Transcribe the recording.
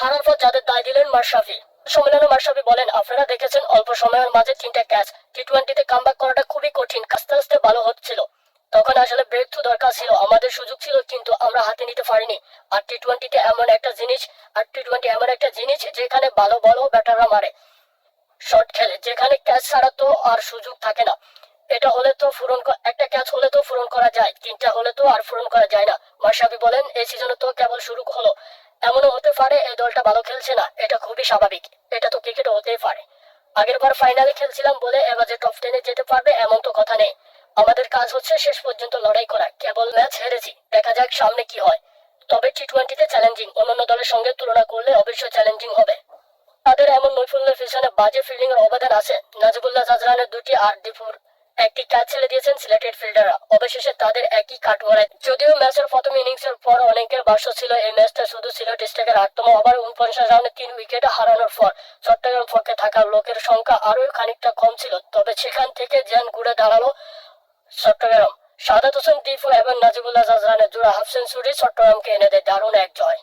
হারার পর যাদের দায় দিলেন মাশরাফি। সম্মেলনে মাশরাফি বলেন, আপনারা দেখেছেন অল্প সময়ের মাঝে তিনটা ক্যাচ টি টোয়েন্টিতে কামব্যাক করাটা খুবই কঠিন, আস্তে আস্তে ভালো হচ্ছিল। তখন আসলে ব্রেক থ্রু দরকার ছিল, আমাদের সুযোগ ছিল, কিন্তু আমরা হাতে নিতে পারিনি। আর টি টোয়েন্টিতে এমন একটা জিনিস, আর টি টোয়েন্টি এমন একটা জিনিস যেখানে ভালো ভালো ব্যাটাররা মারে। শর্ট খেলে, যেখানে ক্যাচ ছাড়া তো আর সুযোগ থাকে না। এটা হলে তো পূরণ একটা ক্যাচ হলে তো পূরণ করা যায়, তিনটা হলে তো আর পূরণ করা যায় না। মাশরাফি বলেন, এই সিজনে তো কেবল শুরু হলো। এমনও হতে পারে এই দলটা ভালো খেলছে না। এটা খুবই স্বাভাবিক। এটা তো ক্রিকেটে হতেই পারে। আগের বার ফাইনালে খেলছিলাম বলে এবার যে টপ টেনে যেতে পারবে এমন তো কথা নেই। আমাদের কাজ হচ্ছে শেষ পর্যন্ত লড়াই করা। কেবল ম্যাচ হেরেছি। দেখা যাক সামনে কি হয়। তবে টি টোয়েন্টিতে চ্যালেঞ্জিং অন্যান্য দলের সঙ্গে তুলনা করলে অবশ্যই চ্যালেঞ্জিং হবে। তাদের এমন নৈপুণ্যের পিছনে বাজে ফিল্ডিং এর অবদান আছে। নাজিবুল্লাহ জাজরানের দুটি আর ডিপুর একটি ক্যাচ ছেড়ে দিয়েছেন সিলেটেড ফিল্ডাররা। অবশেষে তাদের একই কাঠগড়ায় যদিও ম্যাচের প্রথম ইনিংসের পর অনেকের ভাষ্য ছিল এই ম্যাচটা শুধু ছিল টেস্টের আটতম ওভার, উনপঞ্চাশ রানে তিন উইকেট হারানোর পর। চট্টগ্রাম পক্ষে থাকা লোকের সংখ্যা আরও খানিকটা কম ছিল। তবে সেখান থেকে জ্যান ঘুরে দাঁড়াল চট্টগ্রাম। সাদাত হোসেন দীপু এবং নাজিবুল্লাহ জাজরানের জোড়া হাফ সেঞ্চুরি চট্টগ্রামকে এনে দেয় দারুণ এক জয়।